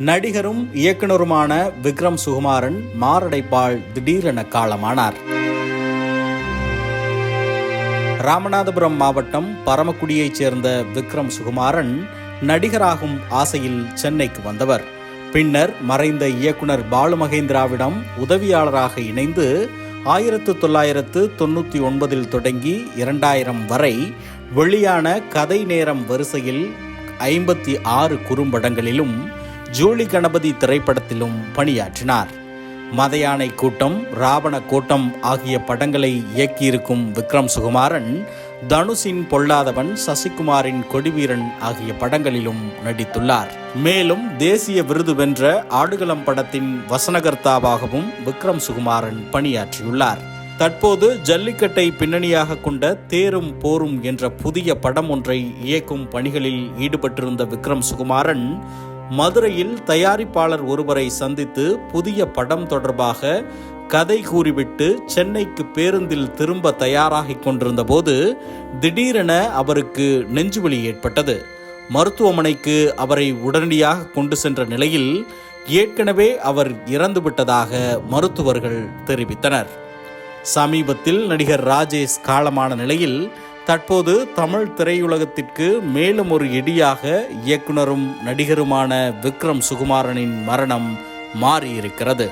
நடிகரும் இயக்குனருமான விக்ரம் சுகுமாரன் மாரடைப்பால் திடீரென காலமானார். ராமநாதபுரம் மாவட்டம் பரமக்குடியைச் சேர்ந்த விக்ரம் சுகுமாரன் நடிகராகும் ஆசையில் சென்னைக்கு வந்தவர். பின்னர் மறைந்த இயக்குனர் பாலுமகேந்திராவிடம் உதவியாளராக இணைந்து ஆயிரத்து தொள்ளாயிரத்து தொண்ணூற்றி ஒன்பதில் தொடங்கி இரண்டாயிரம் வரை வெளியான கதை நேரம் வரிசையில் ஐம்பத்தி ஆறு குறும்படங்களிலும் ஜூலி கணபதி திரைப்படத்திலும் பணியாற்றினார். மதையானை கூட்டம் ராவண கூட்டம் ஆகிய படங்களை இயக்கியிருக்கும் விக்ரம் சுகுமாரன் தனுஷின் பொல்லாதவன் சசிகுமாரின் கொடிவீரன் ஆகிய படங்களிலும் நடித்துள்ளார். மேலும் தேசிய விருது வென்ற ஆடுகளம் படத்தின் வசனகர்த்தாவாகவும் விக்ரம் சுகுமாரன் பணியாற்றியுள்ளார். தற்போது ஜல்லிக்கட்டை பின்னணியாக கொண்ட தேரும் போரும் என்ற புதிய படம் ஒன்றை இயக்கும் பணிகளில் ஈடுபட்டிருந்த விக்ரம் சுகுமாரன் மதுரையில் தயாரிப்பாளர் ஒருவரை சந்தித்து புதிய படம் தொடர்பாக கதை கூறிவிட்டு சென்னைக்கு பேருந்தில் திரும்ப தயாராகி கொண்டிருந்த போது திடீரென அவருக்கு நெஞ்சுவலி ஏற்பட்டது. மருத்துவமனைக்கு அவரை உடனடியாக கொண்டு சென்ற நிலையில் ஏற்கனவே அவர் இறந்துவிட்டதாக மருத்துவர்கள் தெரிவித்தனர். சமீபத்தில் நடிகர் ராஜேஷ் காலமான நிலையில் தற்போது தமிழ் திரையுலகத்திற்கு மேலும் ஒரு இடியாக இயக்குனரும் நடிகருமான விக்ரம் சுகுமாரனின் மரணம் மாறியிருக்கிறது.